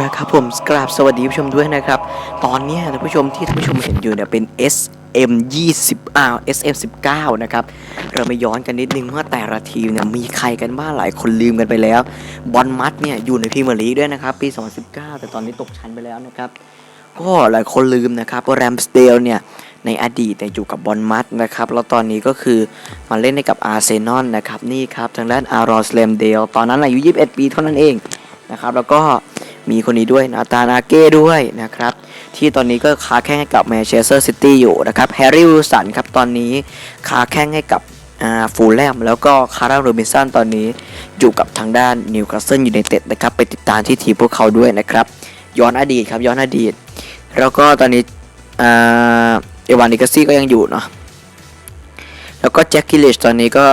ละครับผมกราบสวัสดีผู้ชมด้วยนะครับ ตอนนี้ท่านผู้ชมที่ท่านผู้ชมเห็นอยู่เนี่ยเป็น SM 20อ่า SM 19นะครับ เรามาย้อนกันนิดนึงว่าแต่ละทีมเนี่ยมีใครกันบ้างหลายคนลืมกันไปแล้ว บอลมัดเนี่ยอยู่ในพรีเมียร์ลีกด้วยนะครับ ปี 2019 แต่ตอนนี้ตกชั้นไปแล้วนะครับ ก็หลายคนลืมนะครับว่าแรมสเดลเนี่ยในอดีตเนี่อยู่กับบอลมัดนะครับ แล้วตอนนี้ก็คือมาเล่นให้กับอาร์เซนอลนะครับ นี่ครับ ทางด้านอารอสเลมเดล ตอนนั้นอายุ 21 ปีเท่านั้นเองนะครับ แล้วก็ มีคนนี้ด้วยนาตานาเก้ด้วยนะครับ ที่ตอนนี้ก็ค้าแข่งให้กับแมนเชสเตอร์ซิตี้อยู่นะครับแฮร์รี่วิลสันครับตอนนี้ค้าแข่งให้กับฟูลแลมแล้วก็คาร์ลโรบินสันตอนนี้อยู่กับทางด้านนิวคาสเซิลยูไนเต็ดนะครับไปติดตามที่ทีมพวกเขาด้วยนะครับย้อนอดีตครับย้อนอดีต แล้วก็ตอนนี้เอวานดิกาซี่ก็ยังอยู่เนาะแล้วก็แจ็คกิลิชตอนนี้ก็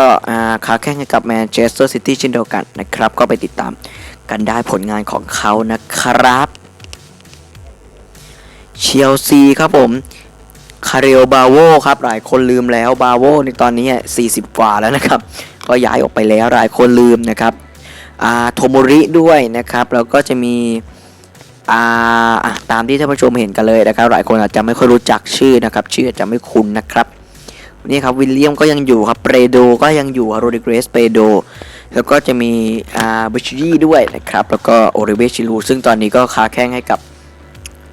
ค้าแข่งให้กับแมนเชสเตอร์ซิตี้เช่นเดียวกันนะครับก็ไปติดตาม กันได้ผลงานของเขานะครับ เชลซีครับผมคาเรลบาโวครับหลายคนลืมแล้วบาโวในตอนนี้ 40 กว่าแล้วนะครับ ก็ย้ายออกไปแล้วหลายคนลืมนะครับอาโทโมริด้วยนะครับ แล้วก็จะมีอาตามที่ท่านผู้ชมเห็นกันเลยนะครับ หลายคนอาจจะไม่ค่อยรู้จักชื่อนะครับ ชื่ออาจจะไม่คุ้นนะครับนี่ครับวิลเลียมก็ยังอยู่ครับเปโดก็ยังอยู่โรดิเกรสเปโด แล้วก็จะมีอ่าบิชยี่ด้วยนะครับ แล้วก็โอริเบชิลูซึ่งตอนนี้ก็ค้าแข่งให้กับ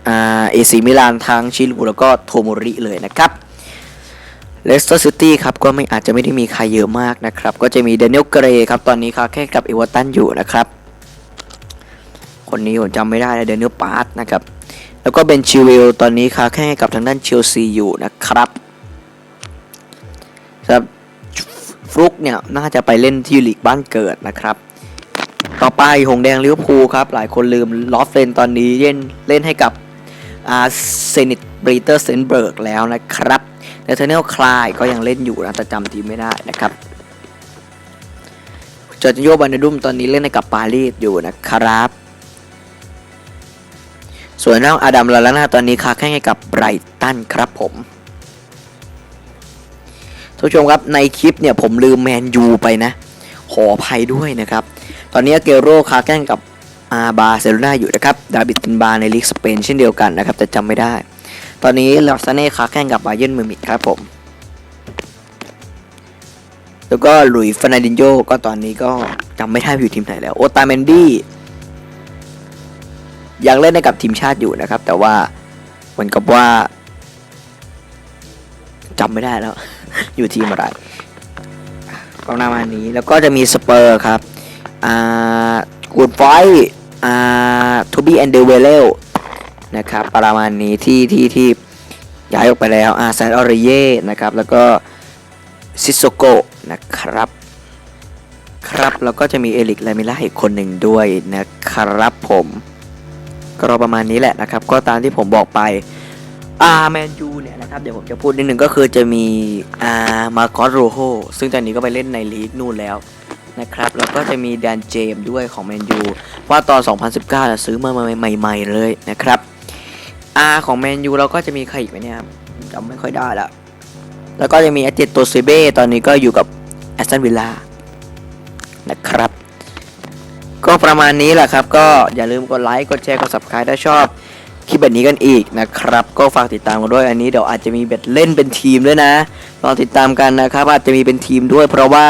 อ่าเอซีมิลานทั้งชิลูแล้วก็โทโมริเลยนะครับเลสเตอร์ซิตี้ครับก็ไม่อาจจะไม่ได้มีใครเยอะมากนะครับ ก็จะมีเดนิเอลเกรย์ครับ ตอนนี้ค้าแข่งกับเอเวอร์ตันอยู่นะครับ คนนี้ผมจำไม่ได้เลยเดนเนลปาร์ตนะครับ แล้วก็เบนชิวิลตอนนี้ค้าแข่งกับทางด้านเชลซีอยู่นะครับครับ ฟลุกเนี่ยน่าจะไปเล่นที่ลีกบ้านเกิดนะครับ ต่อไปหงแดงลิเวอร์พูลครับ หลายคนลืมลอฟเลนตอนนี้เล่นเล่นให้กับอาเซนิตบรีเตอร์เซนเบิร์กแล้วนะครับเนเธอร์เนลคลายก็ยังเล่นอยู่นะแต่จำทีไม่ได้นะครับจอร์จิโยบานดุมตอนนี้เล่นให้กับปารีสอยู่นะครับ ส่วนน้องอดัมลาลานาตอนนี้ค้าแข่งให้กับไบรตันครับผม ท่านผู้ชมครับในคลิปเนี่ยผมลืมแมนยูไปนะ ขออภัยด้วยนะครับ ตอนนี้เกโรคาแข่งกับอาบาเซโลนาอยู่นะครับ ดาบิดตินบาในลีกสเปนเช่นเดียวกันนะครับแต่จำไม่ได้ ตอนนี้ลอสเน่คาแข่งกับบาเยิร์นมิวนิกครับผม แล้วก็หลุยฟานาดินโยก็ตอนนี้ก็จำไม่ได้อยู่ทีมไหนแล้ว โอตาเมนดี้ยังเล่นให้กับทีมชาติอยู่นะครับ แต่ว่าเหมือนกับว่าจำไม่ได้แล้ว อยู่ทีมอะไรประมาณนี้แล้วก็จะมีสเปอร์ครับอ่ากูดไฟอ่าทูบี้แอนเดเวเลลนะครับประมาณนี้ที่ที่ที่ย้ายออกไปแล้วอาแซนออริเย่นะครับแล้วก็ซิโซโกนะครับครับแล้วก็จะมีเอลิกลามิล่าอีกคนหนึ่งด้วยนะครับผม ก็ประมาณนี้แหละนะครับ ก็ตามที่ผมบอกไป อาแมนยูเนี่ยนะครับเดี๋ยวผมจะพูดนิดนึงก็คือจะมีอามาคอสโรโฮซึ่งตอนนี้ก็ไปเล่นในลีกนู่นแล้วนะครับแล้วก็จะมีแดนเจมด้วยของแมนยูว่าตอน 2019ซื้อมาใหม่ ๆ เลยนะครับอาของแมนยูเราก็จะมีใครอีกไหมเนี่ยครับจำไม่ค่อยได้ละแล้วก็จะมีอาเจตโตเซเบ้ตอนนี้ก็อยู่กับแอสตันวิลล่านะครับ ก็ประมาณนี้แหละครับ ก็อย่าลืมกดไลค์กดแชร์กด subscribe ถ้าชอบ คลิปแบบนี้กันอีกนะครับ ก็ฝากติดตามกันด้วยอันนี้เดี๋ยวอาจจะมีเบ็ดเล่นเป็นทีมด้วยนะรอติดตามกันนะครับ อาจจะมีเป็นทีมด้วย เพราะว่า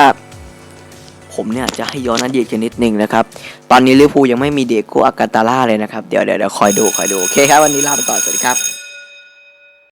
ผมเนี่ยจะให้ย้อนอดีตกันนิดนึงนะครับ ตอนนี้ลิเวอร์พูลยังไม่มีเดโกอากาตาล่าเลยนะครับ เดี๋ยวเดี๋ยวเดี๋ยวคอยดูคอยดู โอเคครับ วันนี้ลาไปก่อน สวัสดีครับ